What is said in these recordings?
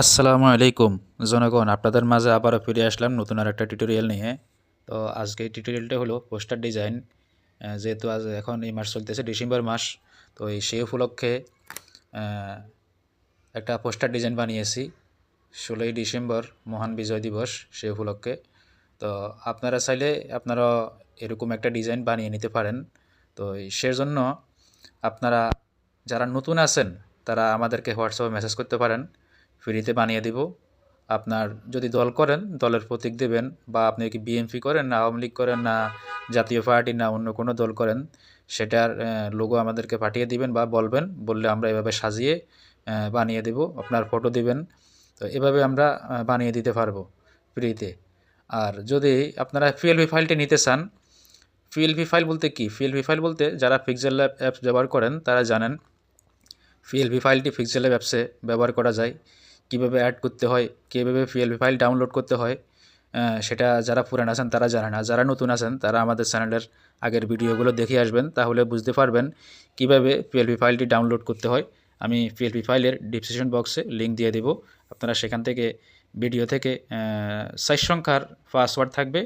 আসসালামু আলাইকুম। জনগণ, আপনাদের মাঝে আবারও ফিরে আসলাম নতুন আর একটা টিউটোরিয়াল নিয়ে। তো আজকে টিউটোরিয়ালটা হলো পোস্টার ডিজাইন যেহেতু আজ এখন এই মাস চলতেছে ডিসেম্বর মাস, তো এই সেই উপলক্ষে একটা পোস্টার ডিজাইন বানিয়েছি। ষোলোই ডিসেম্বর মহান বিজয় দিবস সেই উপলক্ষে। তো আপনারা চাইলে আপনারা এরকম একটা ডিজাইন বানিয়ে নিতে পারেন। তো সেজন্য আপনারা যারা নতুন আছেন, তারা আমাদেরকে হোয়াটসঅ্যাপে মেসেজ করতে পারেন। ফ্রিতে বানিয়ে দিব। আপনার যদি দল করেন, দলের প্রতীক দেবেন বা আপনি কি বিএনপি করেন না আওয়ামী লীগ করেন না জাতীয় পার্টি না অন্য কোনো দল করেন, সেটার লোগো আমাদেরকে পাঠিয়ে দিবেন বা বলবেন, বললে আমরা এভাবে সাজিয়ে বানিয়ে দেব, আপনার ফটো দিবেন। তো এভাবে আমরা বানিয়ে দিতে পারব ফ্রিতে আর যদি আপনারা পিএলপি ফাইলটি নিতে চান পিএলপি ফাইল বলতে কি? পিএলপি ফাইল বলতে যারা পিক্সেল অ্যাপস ব্যবহার করেন, তারা জানেন পিএলপি ফাইলটি পিক্সেল অ্যাপসে ব্যবহার করা যায়। কীভাবে অ্যাড করতে হয়, কীভাবে পিএলপি ফাইল ডাউনলোড করতে হয় সেটা যারা পুরান আছেন তারা জানে না যারা নতুন আছেন তারা আমাদের চ্যানেলের আগের ভিডিওগুলো দেখে আসবেন, তাহলে বুঝতে পারবেন কীভাবে পিএলপি ফাইলটি ডাউনলোড করতে হয়। আমি পিএলপি ফাইলের ডিসক্রিপশন বক্সে লিঙ্ক দিয়ে দেব। আপনারা সেখান থেকে ভিডিও থেকে সাইজ সংখ্যার পাসওয়ার্ড থাকবে।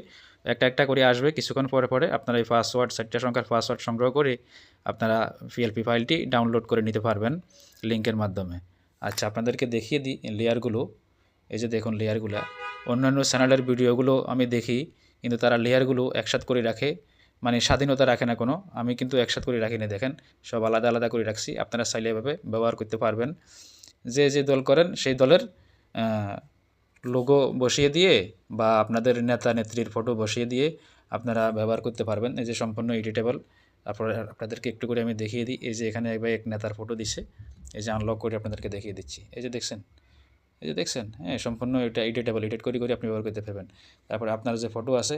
একটা একটা করে আসবে। কিছুক্ষণ পরে পরে আপনারা এই পাসওয়ার্ড চারটা সংখ্যার পাসওয়ার্ড সংগ্রহ করে আপনারা পিএলপি ফাইলটি ডাউনলোড করে নিতে পারবেন লিঙ্কের মাধ্যমে। আচ্ছা আপনাদেরকে দেখিয়ে দিই লেয়ারগুলো। এই যে দেখুন লেয়ারগুলো। অন্যান্য চ্যানেলের ভিডিওগুলো আমি দেখি, কিন্তু তারা লেয়ারগুলো একসাথ করে রাখে। মানে স্বাধীনতা রাখে না কোনো। আমি কিন্তু একসাথ করে রাখিনি, দেখেন। সব আলাদা আলাদা করে রাখছি। আপনারা চাইলে এভাবে ব্যবহার করতে পারবেন। যে যে দল করেন, সেই দলের লোগো বসিয়ে দিয়ে বা আপনাদের নেতা নেত্রীর ফটো বসিয়ে দিয়ে আপনারা ব্যবহার করতে পারবেন। এই যে সম্পূর্ণ এডিটেবল তারপরে আপনাদেরকে একটু করে আমি দেখিয়ে দিই। এই যে এখানে একবার এক নেতার ফটো দিছে। এই যে আনলক করে আপনাদেরকে দেখিয়ে দিচ্ছি। এই যে দেখছেন? এই যে দেখছেন? হ্যাঁ সম্পূর্ণ এটা এডিটেবল এডিট করে করে আপনি ব্যবহার করতে পারবেন। তারপরে আপনার যে ফটো আছে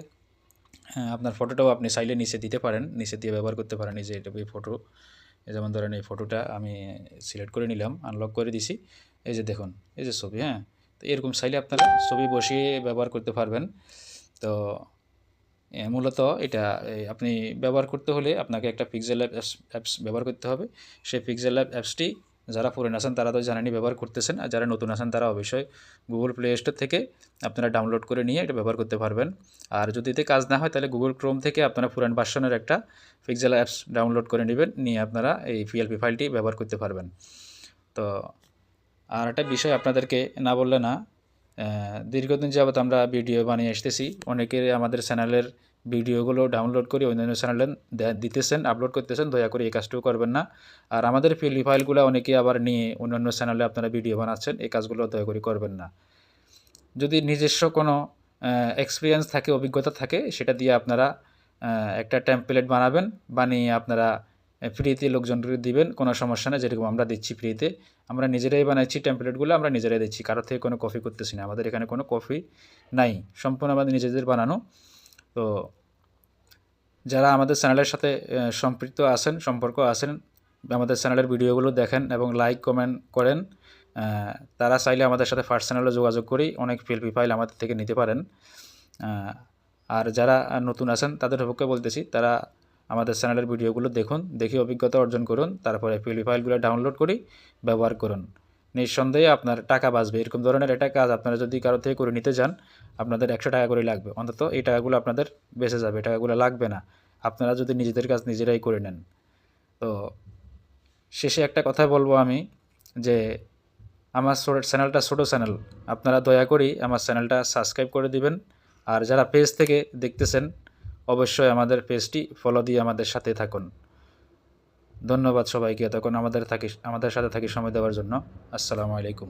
হ্যাঁ আপনার ফটোটাও আপনি চাইলে নিচে দিতে পারেন। নিচে দিয়ে ব্যবহার করতে পারেন। এই যে এটা এই ফটো যেমন ধরেন এই ফটোটা আমি সিলেক্ট করে নিলাম আনলক করে দিছি। এই যে দেখুন, এই যে ছবি হ্যাঁ। তো এরকম চাইলে আপনারা ছবি বসিয়ে ব্যবহার করতে পারবেন। তো মূলত এটা আপনি ব্যবহার করতে হলে আপনাকে একটা পিক্সেল অ্যাপ অ্যাপস ব্যবহার করতে হবে। সেই পিক্সেল অ্যাপ অ্যাপসটি যারা পুরান আছেন তারা তো জানেনই ব্যবহার করতেছেন, আর যারা নতুন আছেন তারা অবশ্যই গুগল প্লে স্টোর থেকে আপনারা ডাউনলোড করে নিয়ে এটা ব্যবহার করতে পারবেন। আর যদি এতে কাজ না হয় তাহলে গুগল ক্রোম থেকে আপনারা পুরান ভার্সনের একটা পিক্সেল অ্যাপস ডাউনলোড করে নেবেন, নিয়ে আপনারা এই পিএলপি ফাইলটি ব্যবহার করতে পারবেন। তো আর একটা বিষয় আপনাদেরকে না বললে না দীর্ঘদিন যাবত আমরা ভিডিও বানিয়ে আসতেছি। অনেকের আমাদের চ্যানেলের ভিডিওগুলো ডাউনলোড করে অন্যান্য চ্যানেলে দিতেছেন আপলোড করতেছেন, দয়া করে এই কাজটিও করবেন না। আর আমাদের ফিল্ড ফাইলগুলো অনেকে আবার নিয়ে অন্যান্য চ্যানেলে আপনারা ভিডিও বানাচ্ছেন, এই কাজগুলো দয়া করে করবেন না। যদি নিজস্ব কোনো এক্সপিরিয়েন্স থাকে, অভিজ্ঞতা থাকে, সেটা দিয়ে আপনারা একটা টেমপ্লেট বানাবেন, বানিয়ে আপনারা ফ্রিতে লোকজনকে দিবেন, কোনো সমস্যা নেই, যেরকম আমরা দিচ্ছি ফ্রিতে। আমরা নিজেরাই বানাচ্ছি টেমপ্লেটগুলো আমরা নিজেরাই দিচ্ছি, কারোর থেকে কোনো কপি করতেছি না, আমাদের এখানে কোনো কপি নাই, সম্পূর্ণ আমাদের নিজেদের বানানো। তো যারা আমাদের চ্যানেলের সাথে সম্পৃক্ত আছেন, সম্পর্ক আছেন, আমাদের চ্যানেলের ভিডিওগুলো দেখেন এবং লাইক, কমেন্ট করেন তারা চাইলে আমাদের সাথে ফার্স্ট চ্যানেলে যোগাযোগ করি অনেক ফিল্পি ফাইল আমাদের থেকে নিতে পারেন। আর যারা নতুন আছেন, তাদের পক্ষে বলতেছি, তারা আমাদের চ্যানেলের ভিডিওগুলো দেখুন, দেখে অভিজ্ঞতা অর্জন করুন, তারপরে ফিল্পি ফাইলগুলো ডাউনলোড করি, ব্যবহার করুন। নিঃসন্দেহে আপনার টাকা বাঁচবে। এরকম ধরনের একটা কাজ আপনারা যদি কারও থেকে করে নিতে যান আপনাদের একশো টাকা করে লাগবে। অন্তত এই টাকাগুলো আপনাদের বেঁচে যাবে টাকাগুলো লাগবে না। আপনারা যদি নিজেদের কাজ নিজেরাই করে নেন। তো শেষে একটা কথা বলব আমি, যে আমার চ্যানেলটা ছোটো চ্যানেল আপনারা দয়া করি আমার চ্যানেলটা সাবস্ক্রাইব করে দিবেন। আর যারা পেজ থেকে দেখতেছেন অবশ্যই আমাদের পেজটি ফলো দিয়ে আমাদের সাথে থাকুন। ধন্যবাদ সবাইকে তখন আমাদের থাকি আমাদের সাথে থাকি সময় দেওয়ার জন্য। আসসালামু আলাইকুম।